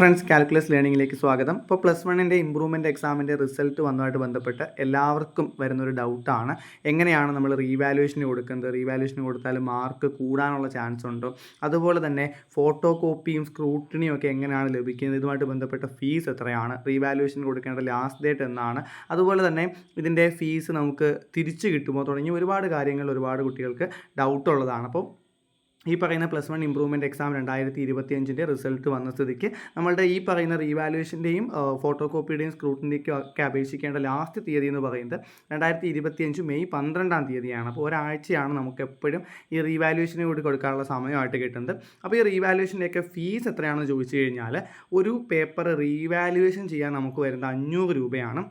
Friends calculus ലേണിംഗിലേക്ക് സ്വാഗതം. ഇപ്പോൾ plus വണ്ണിന്റെ ഇമ്പ്രൂവ്മെന്റ് എക്സാമിന്റെ റിസൾട്ട് വന്നതുമായിട്ട് ബന്ധപ്പെട്ട് എല്ലാവർക്കും വരുന്നൊരു ഡൗട്ടാണ് എങ്ങനെയാണ് നമ്മൾ റീവാലുവേഷന് കൊടുക്കുന്നത്? റീവാലുവേഷന് കൊടുത്താൽ മാർക്ക് കൂടാനുള്ള ചാൻസ് ഉണ്ടോ? അതുപോലെ തന്നെ ഫോട്ടോ കോപ്പിയും സ്ക്രൂട്ടിനിയും ഒക്കെ എങ്ങനെയാണ് ലഭിക്കുന്നത്? ഇതുമായിട്ട് ബന്ധപ്പെട്ട ഫീസ് എത്രയാണ്? റീവാലുവേഷൻ കൊടുക്കേണ്ട ലാസ്റ്റ് ഡേറ്റ് എന്നാണ്. അതുപോലെ തന്നെ ഇതിന്റെ ഫീസ് നമുക്ക് തിരിച്ചു കിട്ടുമോ തുടങ്ങി ഒരുപാട് കാര്യങ്ങൾ ഒരുപാട് കുട്ടികൾക്ക് ഡൗട്ടുള്ളതാണ് അപ്പോൾ ഈ പറയുന്ന പ്ലസ് വൺ ഇമ്പ്രൂവ്മെന്റ് എക്സാം രണ്ടായിരത്തി ഇരുപത്തിയഞ്ചിന്റെ റിസൾട്ട് വന്ന സ്ഥിതിക്ക് നമ്മളുടെ ഈ പറയുന്ന റീവാലുവേഷന്റെയും ഫോട്ടോ കോപ്പിയുടെയും സ്ക്രൂട്ടിന്റെയും ഒക്കെ അപേക്ഷിക്കേണ്ട ലാസ്റ്റ് തീയതി എന്ന് പറയുന്നത് രണ്ടായിരത്തി ഇരുപത്തിയഞ്ച് മെയ് പന്ത്രണ്ടാം തീയതിയാണ്. അപ്പോൾ ഒരാഴ്ചയാണ് നമുക്ക് എപ്പോഴും ഈ റീവാലുവേഷന് കൂടി കൊടുക്കാനുള്ള സമയമായിട്ട് കിട്ടുന്നത്. അപ്പോൾ ഈ റീവാലുവേഷന്റെയൊക്കെ ഫീസ് എത്രയാണെന്ന് ചോദിച്ചു കഴിഞ്ഞാൽ ഒരു പേപ്പർ റീവാലുവേഷൻ ചെയ്യാൻ നമുക്ക് വരുന്നത് അഞ്ഞൂറ് രൂപയാണ്.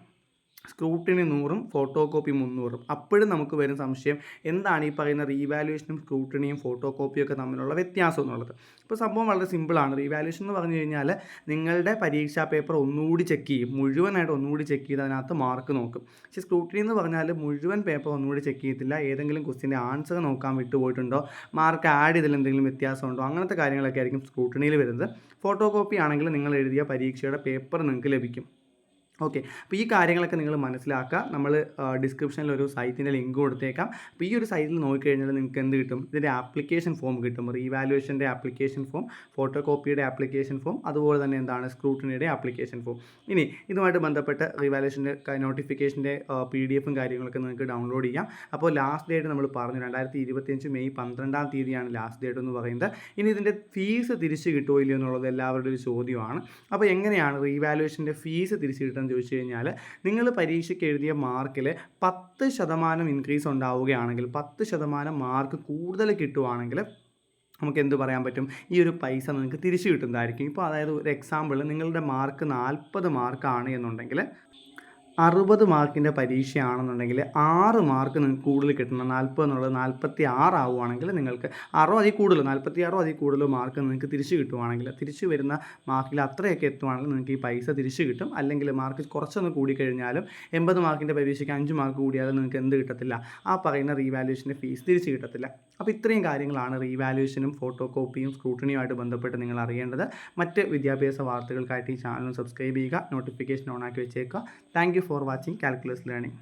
സ്ക്രൂട്ടിനി നൂറും ഫോട്ടോ കോപ്പി മുന്നൂറും. അപ്പോഴും നമുക്ക് വരുന്ന സംശയം എന്താണ് ഈ പറയുന്ന റീവാലുവേഷനും സ്ക്രൂട്ടിനിയും ഫോട്ടോ കോപ്പിയും ഒക്കെ തമ്മിലുള്ള വ്യത്യാസം എന്നുള്ളത്. ഇപ്പോൾ സംഭവം വളരെ സിമ്പിളാണ് റീവാലുവേഷൻ എന്ന് പറഞ്ഞു കഴിഞ്ഞാൽ നിങ്ങളുടെ പരീക്ഷാ പേപ്പർ ഒന്നുകൂടി ചെക്ക് ചെയ്യും. മുഴുവനായിട്ട് ഒന്നുകൂടി ചെക്ക് ചെയ്ത് അതിനകത്ത് മാർക്ക് നോക്കും. പക്ഷേ സ്ക്രൂട്ടിനി എന്ന് പറഞ്ഞാൽ മുഴുവൻ പേപ്പർ ഒന്നുകൂടി ചെക്ക് ചെയ്യത്തില്ല ഏതെങ്കിലും ക്വസ്റ്റിന്റെ ആൻസർ നോക്കാൻ വിട്ടുപോയിട്ടുണ്ടോ മാർക്ക് ആഡ് ചെയ്തതിൽ എന്തെങ്കിലും വ്യത്യാസമുണ്ടോ അങ്ങനത്തെ കാര്യങ്ങളൊക്കെ ആയിരിക്കും സ്ക്രൂട്ടിനിയിൽ വരുന്നത്. ഫോട്ടോ കോപ്പി ആണെങ്കിൽ നിങ്ങൾ എഴുതിയ പരീക്ഷയുടെ പേപ്പർ നിങ്ങൾക്ക് ലഭിക്കും. ഓക്കെ. അപ്പോൾ ഈ കാര്യങ്ങളൊക്കെ നിങ്ങൾ മനസ്സിലാക്കുക. നമ്മൾ ഡിസ്ക്രിപ്ഷനിൽ ഒരു സൈറ്റിന്റെ ലിങ്ക് കൊടുത്തേക്കാം. അപ്പോൾ ഈ ഒരു സൈറ്റിൽ നോക്കിക്കഴിഞ്ഞാൽ നിങ്ങൾക്ക് എന്ത് കിട്ടും? ഇതിന്റെ ആപ്ലിക്കേഷൻ ഫോം കിട്ടും. റീവാലുവേഷന്റെ ആപ്ലിക്കേഷൻ ഫോം ഫോട്ടോ കോപ്പിയുടെ ആപ്ലിക്കേഷൻ ഫോം അതുപോലെ തന്നെ എന്താണ്? സ്ക്രൂട്ടിനിയുടെ ആപ്ലിക്കേഷൻ ഫോം ഇനി ഇതുമായിട്ട് ബന്ധപ്പെട്ട റീവാലുവേഷന്റെ നോട്ടിഫിക്കേഷന്റെ പി ഡി എഫും കാര്യങ്ങളൊക്കെ നിങ്ങൾക്ക് ഡൗൺലോഡ് ചെയ്യാം. അപ്പോൾ ലാസ്റ്റ് ഡേറ്റ് നമ്മൾ പറഞ്ഞു രണ്ടായിരത്തി ഇരുപത്തിയഞ്ച് മെയ് പന്ത്രണ്ടാം തീയതിയാണ് ലാസ്റ്റ് ഡേറ്റ് എന്ന് പറയുന്നത്. ഇനി ഇതിന്റെ ഫീസ് തിരിച്ച് കിട്ടുമോ ഇല്ലയോ എന്നുള്ളത് എല്ലാവരുടെ ഒരു ചോദ്യമാണ്. അപ്പോൾ എങ്ങനെയാണ് റീവാലുവേഷന്റെ ഫീസ് തിരിച്ച് കിട്ടുന്നത്? എന്ന് ചോദിച്ചു കഴിഞ്ഞാൽ നിങ്ങൾ പരീക്ഷയ്ക്ക് എഴുതിയ മാർക്കിൽ പത്ത് ശതമാനം ഇൻക്രീസ് ഉണ്ടാവുകയാണെങ്കിൽ പത്ത് ശതമാനം മാർക്ക് കൂടുതൽ കിട്ടുവാണെങ്കിൽ നമുക്ക് എന്ത് പറയാൻ പറ്റും? ഈ ഒരു പൈസ നിങ്ങൾക്ക് തിരിച്ചു കിട്ടുന്നതായിരിക്കും. ഇപ്പോൾ അതായത് ഒരു എക്സാമ്പിൾ നിങ്ങളുടെ മാർക്ക് നാൽപ്പത് മാർക്കാണ് എന്നുണ്ടെങ്കിൽ അറുപത് മാർക്കിന്റെ പരീക്ഷയാണെന്നുണ്ടെങ്കിൽ ആറ് മാർക്ക് നിങ്ങൾക്ക് കൂടുതൽ കിട്ടണം. നാൽപ്പത് എന്നുള്ളത് നാൽപ്പത്തി ആറാവുകയാണെങ്കിൽ നിങ്ങൾക്ക് ആറോ അതിൽ കൂടുതൽ നാൽപ്പത്തി ആറോ അതിൽ കൂടുതൽ മാർക്ക് നിങ്ങൾക്ക് തിരിച്ച് കിട്ടുവാണെങ്കിൽ തിരിച്ച് വരുന്ന മാർക്കിൽ അത്രയൊക്കെ എത്തുവാണെങ്കിൽ നിങ്ങൾക്ക് ഈ പൈസ തിരിച്ച് കിട്ടും. അല്ലെങ്കിൽ മാർക്ക് കുറച്ചൊന്ന് കൂടിക്കഴിഞ്ഞാലും എൺപത് മാർക്കിന്റെ പരീക്ഷയ്ക്ക് അഞ്ച് മാർക്ക് കൂടിയാലും നിങ്ങൾക്ക് എന്ത് കിട്ടത്തില്ല? ആ പറയുന്ന റീവാലുവേഷന്റെ ഫീസ് തിരിച്ച് കിട്ടത്തില്ല. അപ്പോൾ ഇത്രയും കാര്യങ്ങളാണ് റീവാലുവേഷനും ഫോട്ടോ കോപ്പിയും സ്ക്രൂട്ടണിയുമായിട്ട് ബന്ധപ്പെട്ട് നിങ്ങൾ അറിയേണ്ടത്. മറ്റ് വിദ്യാഭ്യാസ വാർത്തകൾക്കായിട്ട് ഈ ചാനൽ സബ്സ്ക്രൈബ് ചെയ്യുക നോട്ടിഫിക്കേഷൻ ഓൺ ആക്കി വെച്ചേക്കുക. Thank for watching calculus learning